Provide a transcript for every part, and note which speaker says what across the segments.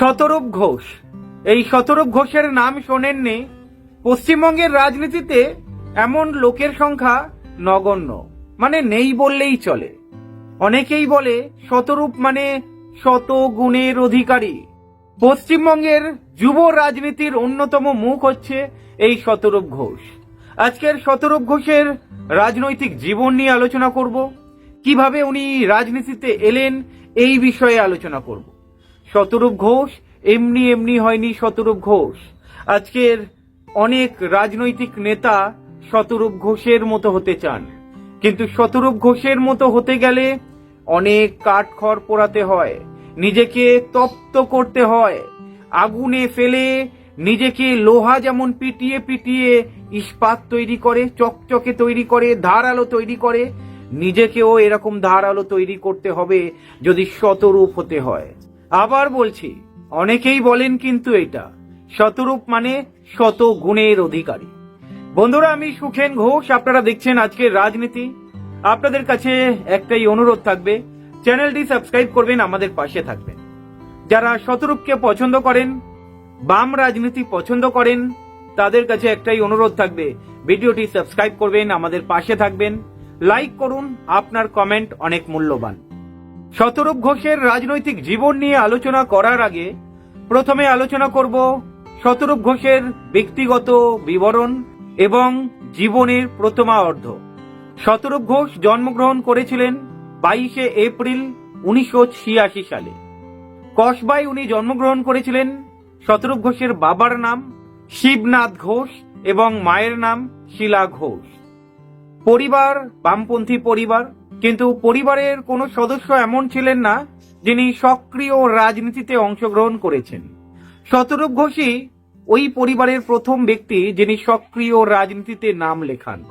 Speaker 1: শতরূপ ঘোষ। এই শতরূপ ঘোষের নাম শোনেননি পশ্চিমবঙ্গের রাজনীতিতে এমন লোকের সংখ্যা নগণ্য। মানে নেই বললেই চলে। অনেকেই বলে শতরূপ মানে শত গুণের অধিকারী। পশ্চিমবঙ্গের যুব রাজনীতির অন্যতম মুখ হচ্ছে এই শতরূপ ঘোষ। আজকের শতরূপ ঘোষের রাজনৈতিক জীবন নিয়ে আলোচনা করব। কীভাবে উনি রাজনীতিতে এলেন এই বিষয়ে আলোচনা করব। শতরূপ ঘোষ, এমনি এমনি হয়নি শতরূপ ঘোষ। আজকের অনেক রাজনৈতিক নেতা শতরূপ ঘোষের মতো হতে চান। কিন্তু শতরূপ ঘোষের মতো হতে গেলে অনেক কাঠখড় পোড়াতে হয়, নিজেকে তপ্ত করতে হয়, আগুনে ফেলে নিজেকে লোহা যেমন পিটিয়ে পিটিয়ে ইস্পাত তৈরি করে, চকচকে তৈরি করে, ধারালো তৈরি করে, নিজেকেও এরকম ধারালো তৈরি করতে হবে যদি শতরূপ হতে হয়। আবার বলছি, অনেকেই বলেন কিন্তু এটা, শতরূপ মানে শত গুণের অধিকারী। বন্ধুরা, আমি সুখেন ঘোষ, আপনারা দেখছেন আজকের রাজনীতি। আপনাদের কাছে একটাই অনুরোধ থাকবে, চ্যানেলটি সাবস্ক্রাইব করবেন, আমাদের পাশে থাকবেন। যারা শতরূপকে পছন্দ করেন, বাম রাজনীতি পছন্দ করেন, তাদের কাছে একটাই অনুরোধ থাকবে, ভিডিওটি সাবস্ক্রাইব করবেন, আমাদের পাশে থাকবেন। লাইক করুন, আপনার কমেন্ট অনেক মূল্যবান। শতরূপ ঘোষের রাজনৈতিক জীবন নিয়ে আলোচনা করার আগে প্রথমে আলোচনা করব শতরূপ ঘোষের ব্যক্তিগত বিবরণ এবং জীবনের প্রথমা অর্ধ। শতরূপ ঘোষ জন্মগ্রহণ করেছিলেন বাইশে এপ্রিল উনিশশো ছিয়াশি সালে। কসবায় উনি জন্মগ্রহণ করেছিলেন শতরূপ ঘোষের বাবার নাম শিবনাথ ঘোষ এবং মায়ের নাম শিলা ঘোষ। পরিবার, বামপন্থী পরিবার কিন্তু পরিবারের কোনো সদস্য এমন ছিলেন না যিনি সক্রিয় রাজনীতিতে অংশগ্রহণ করেছেন। শতরূপ ঘোষই ওই পরিবারের প্রথম ব্যক্তি যিনি সক্রিয় রাজনীতিতে নাম লেখান।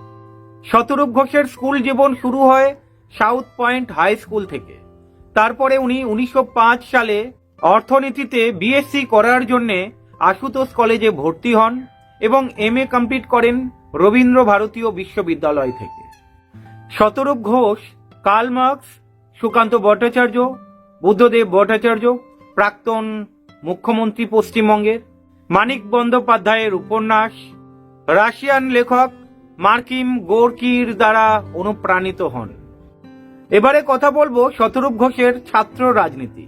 Speaker 1: শতরূপ ঘোষের স্কুল জীবন শুরু হয় সাউথ পয়েন্ট হাই স্কুল থেকে। তারপরে উনি উনিশশো পাঁচ সালে অর্থনীতিতে বিএসসি করার জন্য আশুতোষ কলেজে ভর্তি হন এবং এম এ কমপ্লিট করেন রবীন্দ্র ভারতীয় বিশ্ববিদ্যালয় থেকে। শতরূপ ঘোষ কার্ল মার্কস, সুকান্ত ভট্টাচার্য, বুদ্ধদেব ভট্টাচার্য, প্রাক্তন মুখ্যমন্ত্রী পশ্চিমবঙ্গের, মানিক বন্দ্যোপাধ্যায়ের উপন্যাস, রাশিয়ান লেখক মার্কিম গোর্কির দ্বারা অনুপ্রাণিত হন। এবারে কথা বলব শতরূপ ঘোষের ছাত্র রাজনীতি।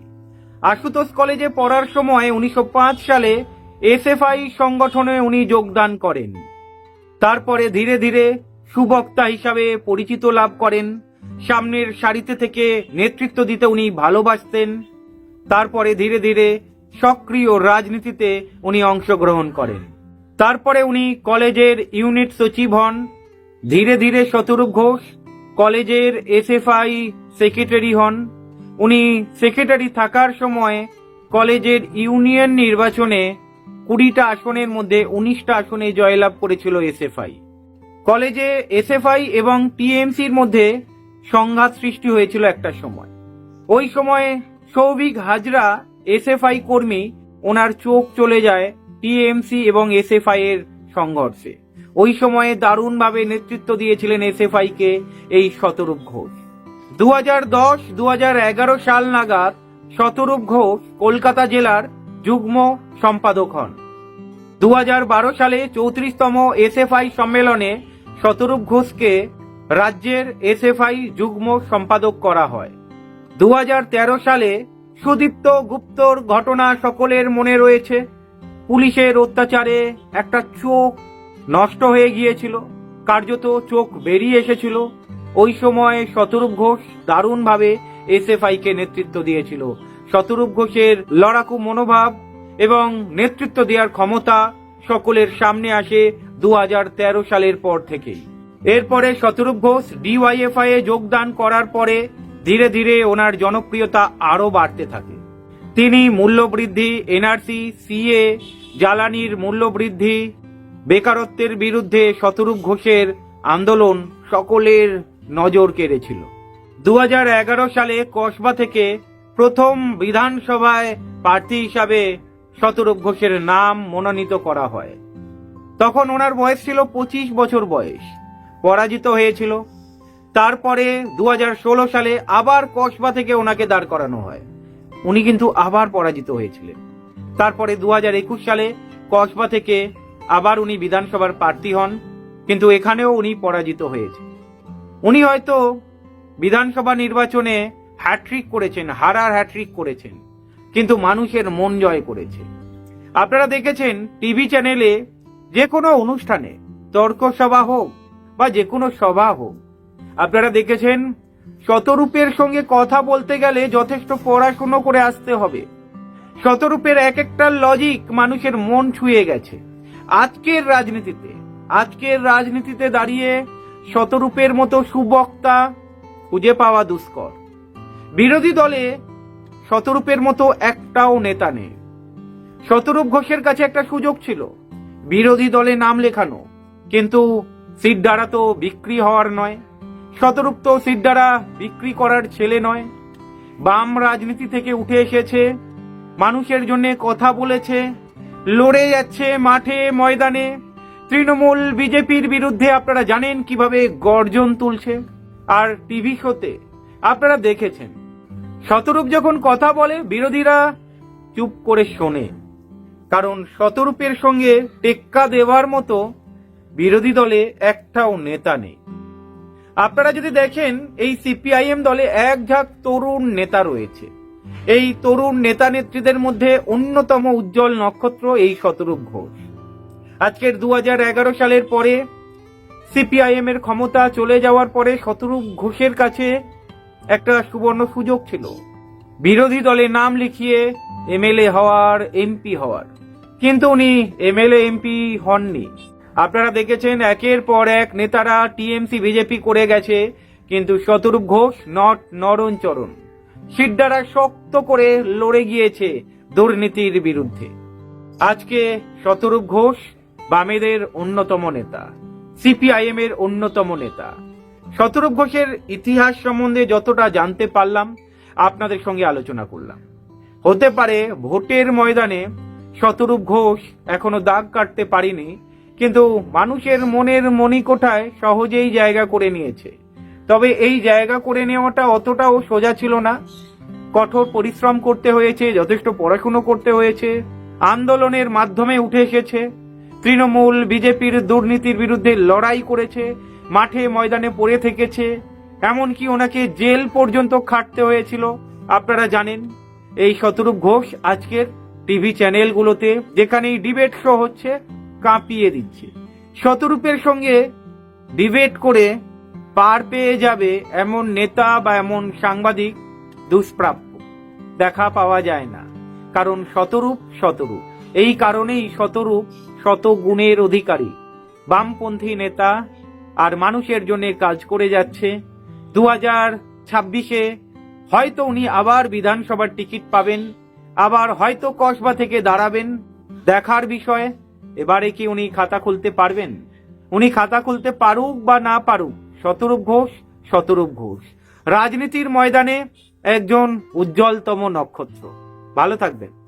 Speaker 1: আশুতোষ কলেজে পড়ার সময় উনিশশো পাঁচ সালে এসএফআই সংগঠনে উনি যোগদান করেন। তারপরে ধীরে ধীরে সুবক্তা হিসাবে পরিচিত লাভ করেন। সামনের সারিতে থেকে নেতৃত্ব দিতে উনি ভালোবাসতেন। তারপরে ধীরে ধীরে সক্রিয় রাজনীতিতে উনি অংশগ্রহণ করেন। তারপরে উনি কলেজের ইউনিট সচিব হন। ধীরে ধীরে শতরূপ ঘোষ কলেজের এসএফআই সেক্রেটারি হন। উনি সেক্রেটারি থাকার সময় কলেজের ইউনিয়ন নির্বাচনে কুড়িটা আসনের মধ্যে উনিশটা আসনে জয়লাভ করেছিল এসএফআই। কলেজে এসএফআই এবং টিএমসির মধ্যে সংঘাত সৃষ্টি হয়েছিল একটা সময়। ওই সময়ে সৌভিক হাজরা, এসএফআই কর্মী, ওনার চোখ চলে যায় টিএমসি এবং এসএফআই এর সংঘর্ষে। ওই সময়ে দারুণভাবে নেতৃত্ব দিয়েছিলেন এসএফআই কে এই শতরূপ ঘোষ। দু হাজার দশ দু হাজার এগারো সাল নাগাদ শতরূপ ঘোষ কলকাতা জেলার যুগ্ম সম্পাদক হন। দু সালে চৌত্রিশতম এসএফআই সম্মেলনে শতরূপ ঘোষকে রাজ্যের এসএফআই যুগ্ম সম্পাদক করা হয়। দু হাজার তেরো সালে সুদীপ্ত গুপ্তর ঘটনা সকলের মনে রয়েছে। পুলিশের অত্যাচারে একটা চোখ নষ্ট হয়ে গিয়েছিল। কার্যত চোখ বেরিয়ে এসেছিল। ওই সময় শতরূপ ঘোষ দারুণভাবে এসএফআই কে নেতৃত্ব দিয়েছিল। শতরূপ ঘোষের লড়াকু মনোভাব এবং নেতৃত্ব দেওয়ার ক্ষমতা সকলের সামনে আসে দু হাজার তেরো সালের পর থেকেই। এরপরে শতরূপ ঘোষ ডিওয়াইএফআই এ যোগদান করার পরে ধীরে ধীরে ওনার জনপ্রিয়তা আরও বাড়তে থাকে। তিনি মূল্যবৃদ্ধি এনআরসি সিএ জ্বালানির মূল্যবৃদ্ধি, বেকারত্বের বিরুদ্ধে শতরূপ ঘোষের আন্দোলন সকলের নজর কেড়েছিল। দু হাজার এগারো সালে কসবা থেকে প্রথম বিধানসভায় প্রার্থী হিসাবে শতরূপ ঘোষের নাম মনোনীত করা হয়। তখন ওনার বয়স ছিল পঁচিশ বছর বয়স। পরাজিত হয়েছিল। তারপরে দু হাজার ষোলো সালে আবার কসবা থেকে ওনাকে দাঁড় করানো হয়। উনি কিন্তু আবার পরাজিত হয়েছিলেন। তারপরে দু একুশ সালে কসবা থেকে আবার উনি বিধানসভার প্রার্থী হন, কিন্তু এখানেও উনি পরাজিত হয়েছে উনি হয়তো বিধানসভা নির্বাচনে হ্যাট্রিক করেছেন, হারার হ্যাট্রিক করেছেন, কিন্তু মানুষের মন জয় করেছে আপনারা দেখেছেন টিভি চ্যানেলে যে কোনো অনুষ্ঠানে তর্ক সভা হোক বা যে কোনো সভা হোক। আপনারা দেখেছেন, শতরূপের সঙ্গে কথা বলতে গেলে যথেষ্ট পড়াশুনো করে আসতে হবে। শতরূপের এক একটা লজিক মানুষের মন ছুঁয়ে গেছে। আজকের রাজনীতিতে আজকের রাজনীতিতে দাঁড়িয়ে শতরূপের মতো সুবক্তা খুঁজে পাওয়া দুষ্কর। বিরোধী দলে শতরূপের মতো একটাও নেতা নেই। শতরূপ ঘোষের কাছে একটা সুযোগ ছিল, বিরোধী দলে নাম লেখানো। কিন্তু সিট দ্বারা তো বিক্রি হওয়ার নয় শতরূপ তো সিট দ্বারা বিক্রি করার ছেলে নয়। বাম রাজনীতি থেকে উঠে এসেছে, মানুষের জন্য কথা বলেছে, লড়ে যাচ্ছে মাঠে, ময়দানে। তৃণমূল, বিজেপির বিরুদ্ধে আপনারা জানেন কীভাবে গর্জন তুলছে। আর টিভি শোতে আপনারা দেখেছেন, শতরূপ যখন কথা বলে, বিরোধীরা চুপ করে শোনে। কারণ শতরূপের সঙ্গে টেক্কা দেওয়ার মতো বিরোধী দলে একটাও নেতা নেই। আপনারা যদি দেখেন, এই সিপিআইএম দলে এক ঝাঁক তরুণ নেতা রয়েছে। এই তরুণ নেতা নেত্রীদের মধ্যে অন্যতম উজ্জ্বল নক্ষত্র এই শতরূপ ঘোষ। আজকের দু হাজার এগারো সালের পরে সিপিআইএম এর ক্ষমতা চলে যাওয়ার পরে শতরূপ ঘোষের কাছে একটা সুবর্ণ সুযোগ ছিল। বিরোধী দলে নাম লিখিয়ে এমএলএ হওয়ার, এমপি হওয়ার। কিন্তু উনি এমএলএ, এমপি হননি। আপনারা দেখেছেন একের পর এক নেতারা টিএমসি, বিজেপি করে গেছে, কিন্তু শতরূপ ঘোষ, নট নরণ চরণ। সিদ্ধারা শক্ত করে লড়ে গিয়েছে দুর্নীতির বিরুদ্ধে। আজকে শতরূপ ঘোষ বামেদের অন্যতম নেতা, সিপিআইএম এর অন্যতম নেতা। শতরূপ ঘোষের ইতিহাস সম্বন্ধে যতটা জানতে পারলাম, আপনাদের সঙ্গে আলোচনা করলাম। হতে পারে ভোটের ময়দানে শতরূপ ঘোষ এখনও দাগ কাটতে পারিনি কিন্তু মানুষের মনের মণিকোঠায় সহজেই জায়গা করে নিয়েছে। তবে এই জায়গা করে নেওয়াটা অতটাও সোজা ছিল না। কঠোর পরিশ্রম করতে হয়েছে, যথেষ্ট পড়াশুনো করতে হয়েছে, আন্দোলনের মাধ্যমে উঠে এসেছে, তৃণমূল, বিজেপির দুর্নীতির বিরুদ্ধে লড়াই করেছে, মাঠে ময়দানে পড়ে থেকেছে, এমনকি ওনাকে জেল পর্যন্ত খাটতে হয়েছিল। আপনারা জানেন, এই শতরূপ ঘোষ আজকের টিভি চ্যানেলগুলোতে যেখানেই ডিবেট শো হচ্ছে কাঁপিয়ে দিচ্ছে। শতরূপের সঙ্গে ডিবেট করে পার পেয়ে যাবে এমন নেতা বা এমন সাংবাদিক দুষ্প্রাপ্য। দেখা পাওয়া যায় না। কারণ শতরূপ শতরূপ। এই কারণেই শতরূপ শত গুণের অধিকারী। বামপন্থী নেতা আর মানুষের জন্য কাজ করে যাচ্ছে। দু হাজার ছাব্বিশে হয়তো উনি আবার বিধানসভার টিকিট পাবেন, আবার হয়তো কসবা থেকে দাঁড়াবেন। দেখার বিষয় এবারে কি উনি খাতা খুলতে পারবেন? উনি খাতা খুলতে পারুক বা না পারুক, শতরূপ ঘোষ শতরূপ ঘোষ। রাজনীতির ময়দানে একজন উজ্জ্বলতম নক্ষত্র। ভালো থাকবেন।